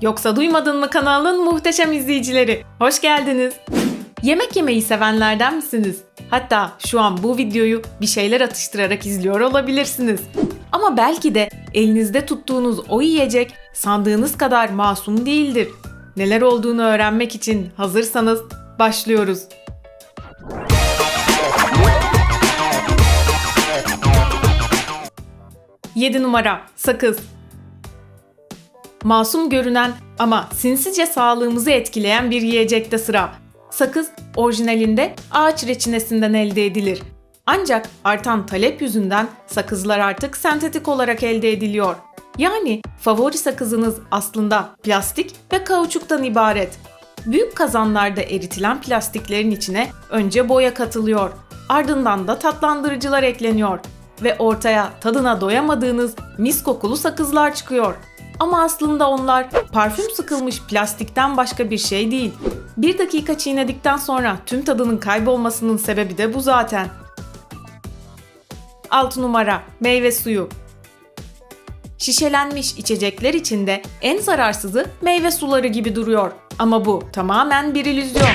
Yoksa duymadın mı kanalın muhteşem izleyicileri? Hoş geldiniz. Yemek yemeyi sevenlerden misiniz? Hatta şu an bu videoyu bir şeyler atıştırarak izliyor olabilirsiniz. Ama belki de elinizde tuttuğunuz o yiyecek sandığınız kadar masum değildir. Neler olduğunu öğrenmek için hazırsanız başlıyoruz. Yedi numara sakız. Masum görünen ama sinsice sağlığımızı etkileyen bir yiyecekte sıra. Sakız orijinalinde ağaç reçinesinden elde edilir. Ancak artan talep yüzünden sakızlar artık sentetik olarak elde ediliyor. Yani favori sakızınız aslında plastik ve kauçuktan ibaret. Büyük kazanlarda eritilen plastiklerin içine önce boya katılıyor. Ardından da tatlandırıcılar ekleniyor ve ortaya tadına doyamadığınız mis kokulu sakızlar çıkıyor. Ama aslında onlar parfüm sıkılmış plastikten başka bir şey değil. Bir dakika çiğnedikten sonra tüm tadının kaybolmasının sebebi de bu zaten. 6 numara meyve suyu. Şişelenmiş içecekler içinde en zararsızı meyve suları gibi duruyor. Ama bu tamamen bir illüzyon.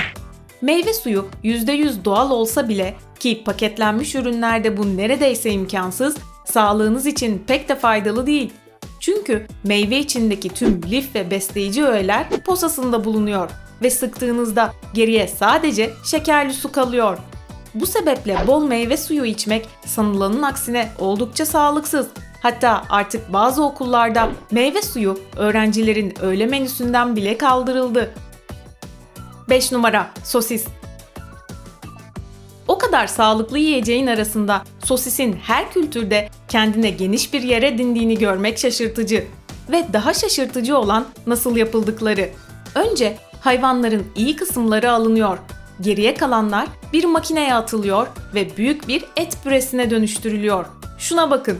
Meyve suyu %100 doğal olsa bile ki paketlenmiş ürünlerde bu neredeyse imkansız, sağlığınız için pek de faydalı değil. Çünkü meyve içindeki tüm lif ve besleyici öğeler posasında bulunuyor ve sıktığınızda geriye sadece şekerli su kalıyor. Bu sebeple bol meyve suyu içmek sanılanın aksine oldukça sağlıksız. Hatta artık bazı okullarda meyve suyu öğrencilerin öğle menüsünden bile kaldırıldı. 5 numara sosis. O kadar sağlıklı yiyeceğin arasında sosisin her kültürde kendine geniş bir yer edindiğini görmek şaşırtıcı. Ve daha şaşırtıcı olan nasıl yapıldıkları. Önce hayvanların iyi kısımları alınıyor. Geriye kalanlar bir makineye atılıyor ve büyük bir et püresine dönüştürülüyor. Şuna bakın.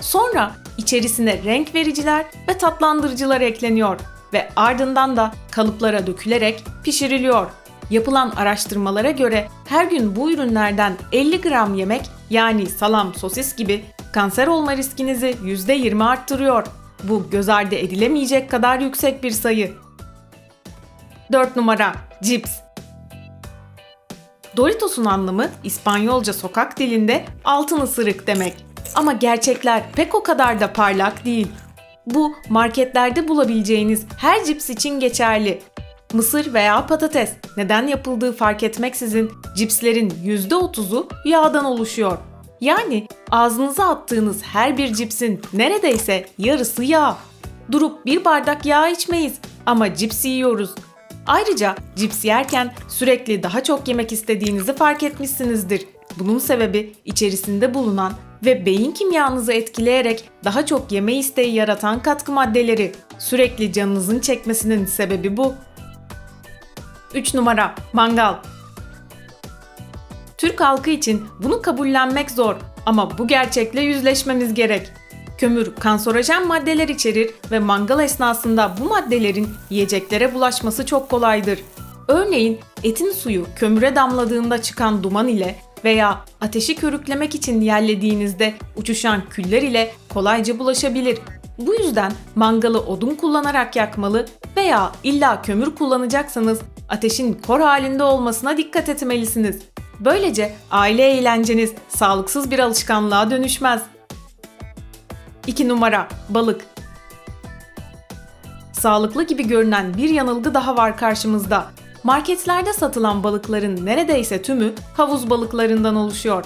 Sonra içerisine renk vericiler ve tatlandırıcılar ekleniyor ve ardından da kalıplara dökülerek pişiriliyor. Yapılan araştırmalara göre her gün bu ürünlerden 50 gram yemek yani salam, sosis gibi kanser olma riskinizi %20 arttırıyor. Bu göz ardı edilemeyecek kadar yüksek bir sayı. 4 numara cips. Doritos'un anlamı İspanyolca sokak dilinde altın ısırık demek. Ama gerçekler pek o kadar da parlak değil. Bu marketlerde bulabileceğiniz her cips için geçerli. Mısır veya patates neden yapıldığı fark etmeksizin cipslerin %30'u yağdan oluşuyor. Yani ağzınıza attığınız her bir cipsin neredeyse yarısı yağ. Durup bir bardak yağ içmeyiz ama cips yiyoruz. Ayrıca cips yerken sürekli daha çok yemek istediğinizi fark etmişsinizdir. Bunun sebebi içerisinde bulunan ve beyin kimyanızı etkileyerek daha çok yeme isteği yaratan katkı maddeleri. Sürekli canınızın çekmesinin sebebi bu. 3 numara mangal. Türk halkı için bunu kabullenmek zor ama bu gerçekle yüzleşmemiz gerek. Kömür kanserojen maddeler içerir ve mangal esnasında bu maddelerin yiyeceklere bulaşması çok kolaydır. Örneğin etin suyu kömüre damladığında çıkan duman ile veya ateşi körüklemek için yerlediğinizde uçuşan küller ile kolayca bulaşabilir. Bu yüzden mangalı odun kullanarak yakmalı veya illa kömür kullanacaksanız ateşin kor halinde olmasına dikkat etmelisiniz. Böylece aile eğlenceniz sağlıksız bir alışkanlığa dönüşmez. 2 numara balık. Sağlıklı gibi görünen bir yanılgı daha var karşımızda. Marketlerde satılan balıkların neredeyse tümü havuz balıklarından oluşuyor.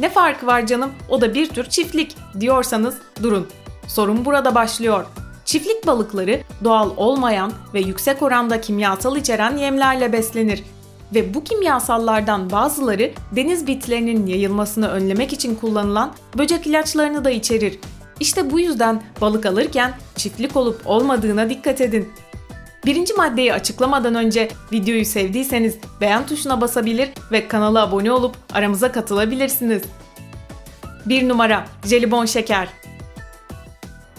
Ne farkı var canım? O da bir tür çiftlik diyorsanız durun. Sorun burada başlıyor. Çiftlik balıkları doğal olmayan ve yüksek oranda kimyasal içeren yemlerle beslenir ve bu kimyasallardan bazıları deniz bitlerinin yayılmasını önlemek için kullanılan böcek ilaçlarını da içerir. İşte bu yüzden balık alırken çiftlik olup olmadığına dikkat edin. Birinci maddeyi açıklamadan önce videoyu sevdiyseniz beğen tuşuna basabilir ve kanala abone olup aramıza katılabilirsiniz. 1 numara jelibon şeker.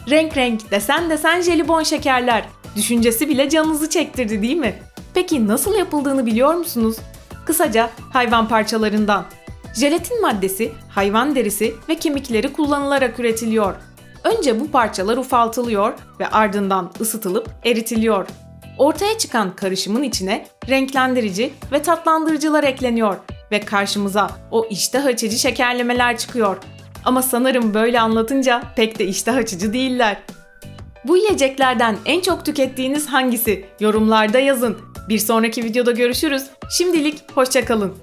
Renk renk desen desen jelibon şekerler. Düşüncesi bile canınızı çektirdi değil mi? Peki nasıl yapıldığını biliyor musunuz? Kısaca hayvan parçalarından. Jelatin maddesi hayvan derisi ve kemikleri kullanılarak üretiliyor. Önce bu parçalar ufaltılıyor ve ardından ısıtılıp eritiliyor. Ortaya çıkan karışımın içine renklendirici ve tatlandırıcılar ekleniyor ve karşımıza o iştah açıcı şekerlemeler çıkıyor. Ama sanırım böyle anlatınca pek de iştah açıcı değiller. Bu yiyeceklerden en çok tükettiğiniz hangisi? Yorumlarda yazın. Bir sonraki videoda görüşürüz. Şimdilik hoşçakalın.